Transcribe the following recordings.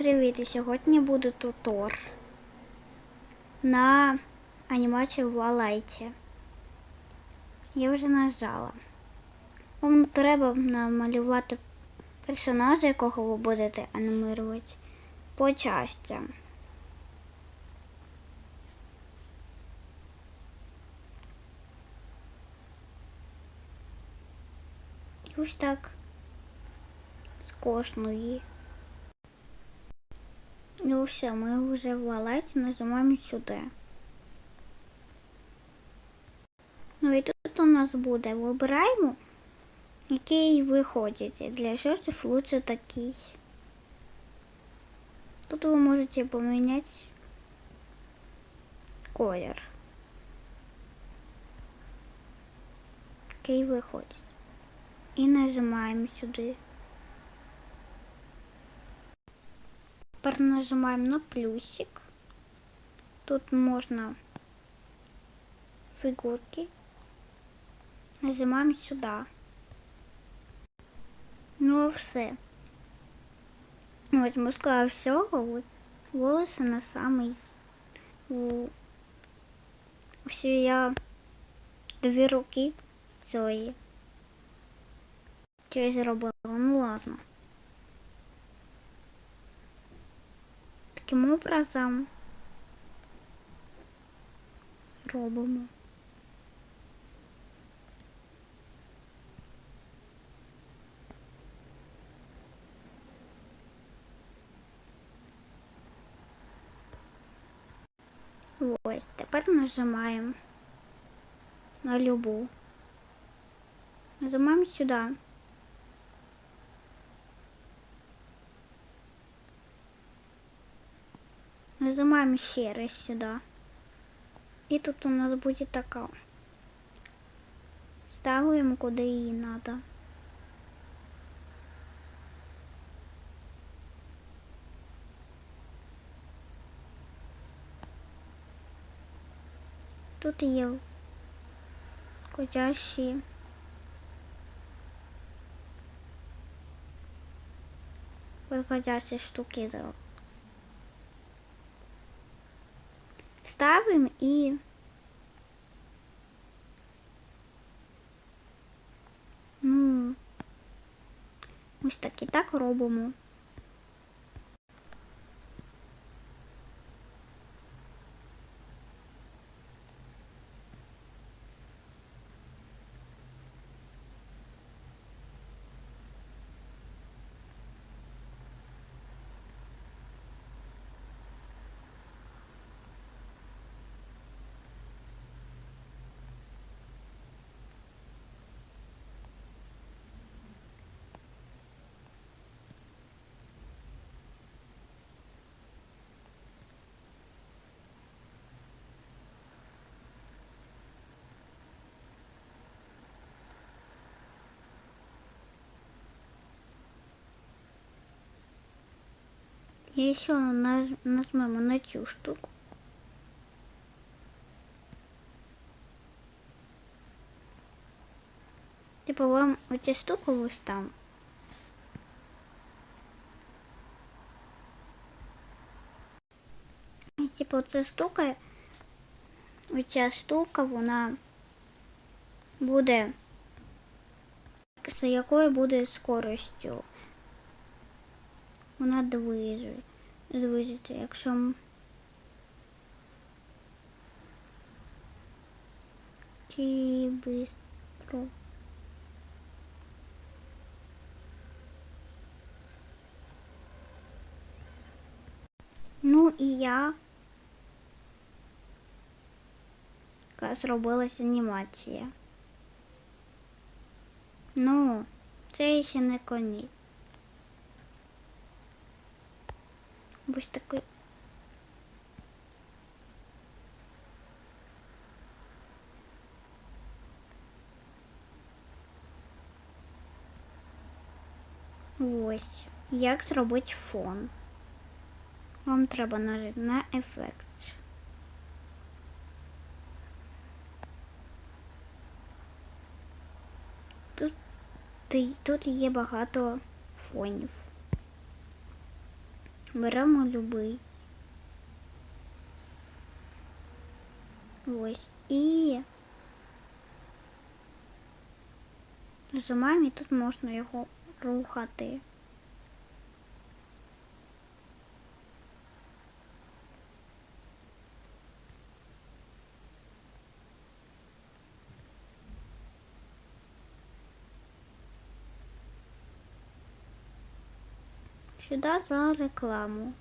Привіт! І сьогодні буде тутор на анімацію в Лалайті. Я вже нажала. Вам треба намалювати персонажа, якого ви будете анімувати по частям. І ось так з кожної. Ну все, ми вже в валеті нажимаємо сюди. Ну і тут у нас буде вибираємо, який ви. Для шортів лучше такий. Тут ви можете поміняти колір. Який ви хочете. І нажимаємо сюди. Тепер нажимаємо на плюсик. Тут можна фигурки. Нажимаємо сюди. Ну все. Ось ми сказали всього, от волоси на самий. Все я дві руки цієї. Я зробила? Ну ладно. Таким образом робимо. Ось, тепер нажимаємо на любу. Нажимаємо сюди. Нажимаем ще раз сюда. І тут у нас буде така. Ставимо куди її надо. Тут є котящі. Виходящі штуки зробили. Ставимо і ось так і так робимо. И еще наж нажмем на цю штуку. Типа вам оця штука ось там. І типу оця штука, оця штука, вона буде, з якою буде скоростю. Вона. Движеться, якщо чи бистро. Ну і я яка зробилась анімація. Ну, це ще не конець. Ось такий. Ось. Як зробити фон? Вам треба нажати на ефект. Тут, тут є багато фонів. Беремо любий. Ось. І нажимаємо і тут можна його рухати. Сюди за рекламу.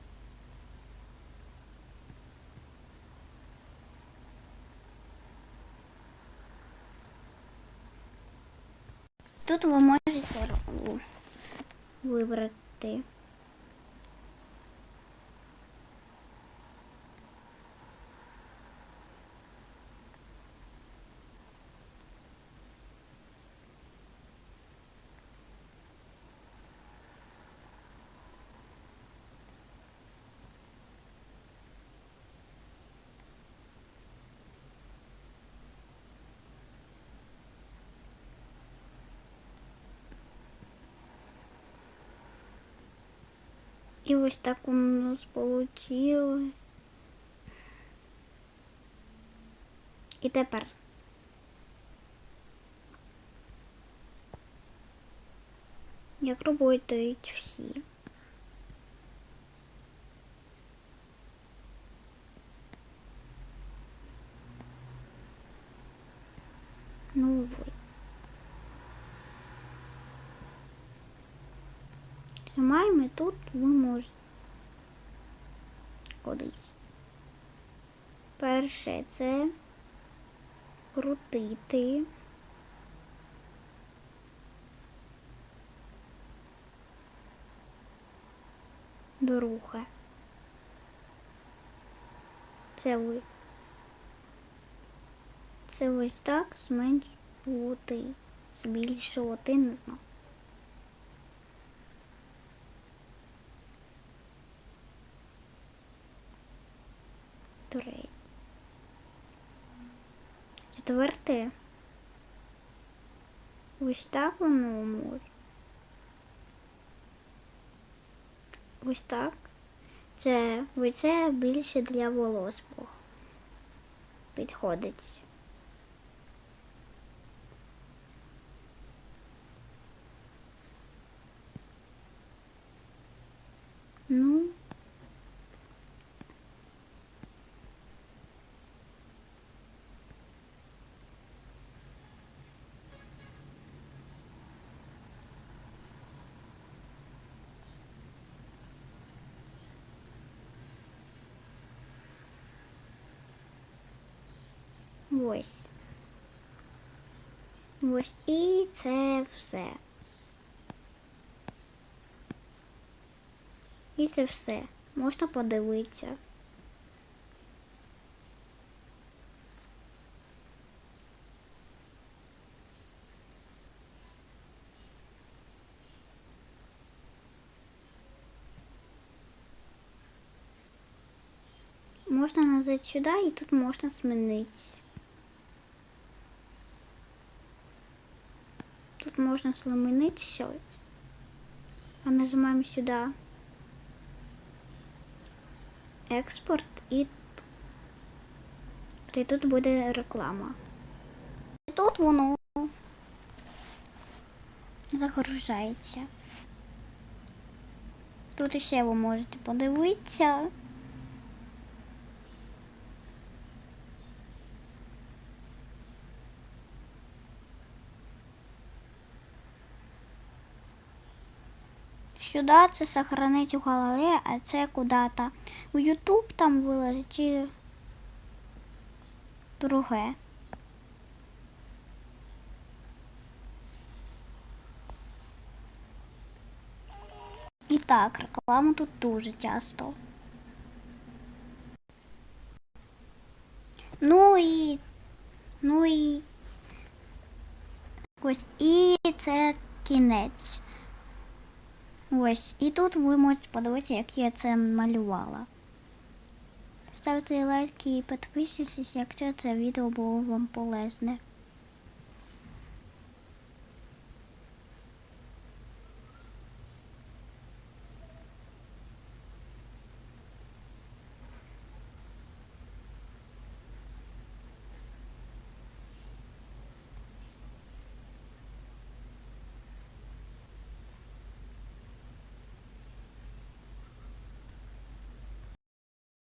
Тут ви можете вибрати. І ось так у нас получилось. І тепер. Як работають всі. Ну вот. Тримаємо і тут ви можете кудись. Перше це крутити. Друге. Це ви. Це ось так зменшувати, збільшувати, не знаю. Четверте. Ось так воно може. Ось так. Це ось це більше для волос підходить. Ну, ось. Ось і це все. І це все. Можна подивитися. Можна назад сюди і тут можна змінити. Можна змінити все. А нажимаємо сюди. Експорт і, і тут буде реклама. І тут воно загружається. Тут ще ви можете подивитися. Сюди це сохранить у голові, а це куди-то у YouTube там виложить чи друге. І так, рекламу тут дуже часто. Ну і ну і ось і це кінець. Ось, і тут ви можете подивитися, як я це малювала. Ставте лайки і підписуйтесь, якщо це відео було вам полезне.